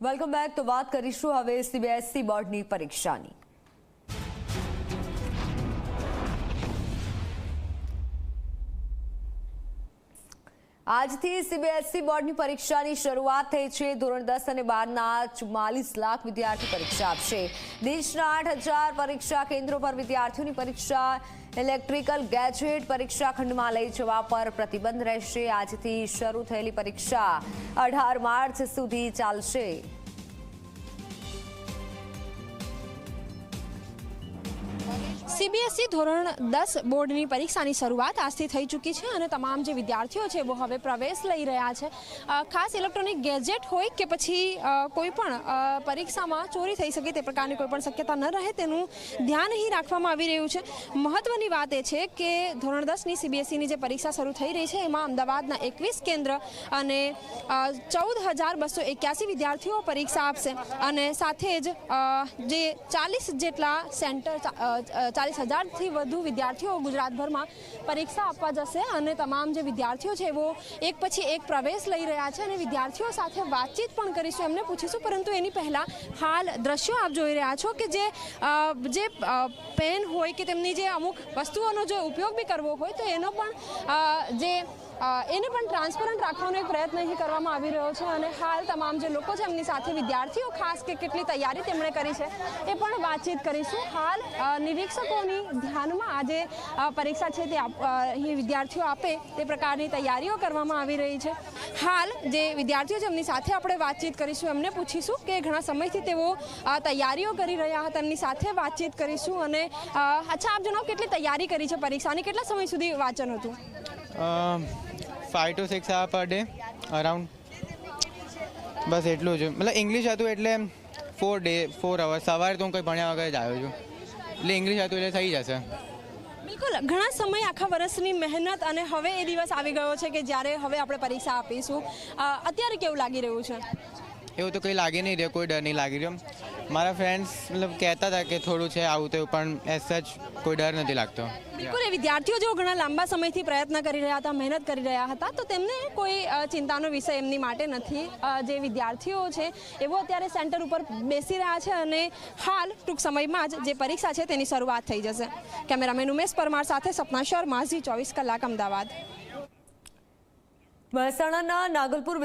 Welcome back તો વાત કરીશું હવે સીબીએસઈ બોર્ડની પરીક્ષાની. આજથી સીબીએસઈ બોર્ડની પરીક્ષાની શરૂઆત થઈ છે. ધોરણ દસ અને બારના ચુમ્માલીસ લાખ વિદ્યાર્થી પરીક્ષા આપશે. દેશના આઠ હજાર પરીક્ષા કેન્દ્રો પર વિદ્યાર્થીઓની પરીક્ષા, ઇલેક્ટ્રિકલ ગેજેટ પરીક્ષા ખંડમાં લઈ જવા પર પ્રતિબંધ રહેશે. આજથી શરૂ થયેલી પરીક્ષા અઢાર માર્ચ સુધી ચાલશે. સીબીએસઈ ધોરણ દસ બોર્ડની પરીક્ષાની શરૂઆત આજથી થઈ ચૂકી છે અને તમામ જે વિદ્યાર્થીઓ છે એ હવે પ્રવેશ લઈ રહ્યા છે. ખાસ ઇલેક્ટ્રોનિક ગેજેટ હોય કે પછી કોઈ પણ પરીક્ષામાં ચોરી થઈ શકે તે પ્રકારની કોઈ પણ શક્યતા ન રહે તેનું ધ્યાન અહીં રાખવામાં આવી રહ્યું છે. મહત્વની વાત એ છે કે ધોરણ દસની સીબીએસઈની જે પરીક્ષા શરૂ થઈ રહી છે, એમાં અમદાવાદના એકવીસ કેન્દ્ર અને ચૌદ હજાર બસો એક્યાસી વિદ્યાર્થીઓ પરીક્ષા આપશે. અને સાથે જ જે ચાલીસ જેટલા સેન્ટર ચાલીસ હજારથી વધુ વિદ્યાર્થીઓ ગુજરાતભરમાં પરીક્ષા આપવા જશે અને તમામ જે વિદ્યાર્થીઓ છે એવો એક પછી એક પ્રવેશ લઈ રહ્યા છે અને વિદ્યાર્થીઓ સાથે વાતચીત પણ કરીશું, એમને પૂછીશું. પરંતુ એની પહેલાં હાલ દ્રશ્યો આપ જોઈ રહ્યા છો કે જે જે પેન હોય કે તેમની જે અમુક વસ્તુઓનો જો ઉપયોગ બી કરવો હોય તો એનો પણ જે એને પણ ટ્રાન્સપરન્ટ રાખવાનો એક પ્રયત્ન અહીં કરવામાં આવી રહ્યો છે અને હાલ તમામ જે લોકો છે એમની સાથે વિદ્યાર્થીઓ, ખાસ કે કેટલી તૈયારી તેમણે કરી છે એ પણ વાતચીત કરીશું. હાલ નિરીક્ષકોની ધ્યાનમાં આજે પરીક્ષા છે તે અહીં વિદ્યાર્થીઓ આપે તે પ્રકારની તૈયારીઓ કરવામાં આવી રહી છે. હાલ, જે વિદ્યાર્થીઓ છે એમની સાથે આપણે વાતચીત કરીશું. એમને પૂછીશું કે ઘણા સમયથી તેઓ તૈયારીઓ કરી રહ્યા હતા, એમની સાથે વાતચીત કરીશું અને અચ્છા, આપ જણાવો કેટલી તૈયારી કરી છે પરીક્ષાની? કેટલા સમય સુધી વાંચન હતું? Five two six આવર per day around બસ એટલું જ. મતલબ ઇંગ્લિશ હતું એટલે ફોર ડે ફોર અવર્સ સવારે તો હું કંઈ ભણ્યા વગર જ આવ્યો છું. એટલે ઇંગ્લિશ હતું એટલે થઈ જશે. બિલકુલ ઘણા સમય આખા વર્ષની મહેનત અને હવે એ દિવસ આવી ગયો છે કે જ્યારે હવે આપણે પરીક્ષા આપીશું. અત્યારે કેવું લાગી રહ્યું છે? એવું તો કંઈ લાગી નહીં રહ્યો કોઈ ડર નહીં લાગી રહ્યો. મારા ફ્રેન્ડ્સ મતલબ કહેતા હતા કે થોડું છે આવું તેવું પણ એઝ સચ કોઈ ડર નથી લાગતો. બિલકુલ એ વિદ્યાર્થીઓ જેઓ ઘણા લાંબા સમયથી પ્રયત્ન કરી રહ્યા હતા મહેનત કરી રહ્યા હતા તો તેમને કોઈ ચિંતાનો વિષય એમની માટે નથી. જે વિદ્યાર્થીઓ છે એવો અત્યારે સેન્ટર ઉપર બેસી રહ્યા છે અને હાલ ટૂંક સમયમાં જ જે પરીક્ષા છે તેની શરૂઆત થઈ જશે. કેમેરામેન ઉમેશ પરમાર સાથે સપના શર્મા ઝી ચોવીસ કલાક અમદાવાદ. મહેસાણાના નાગલપુર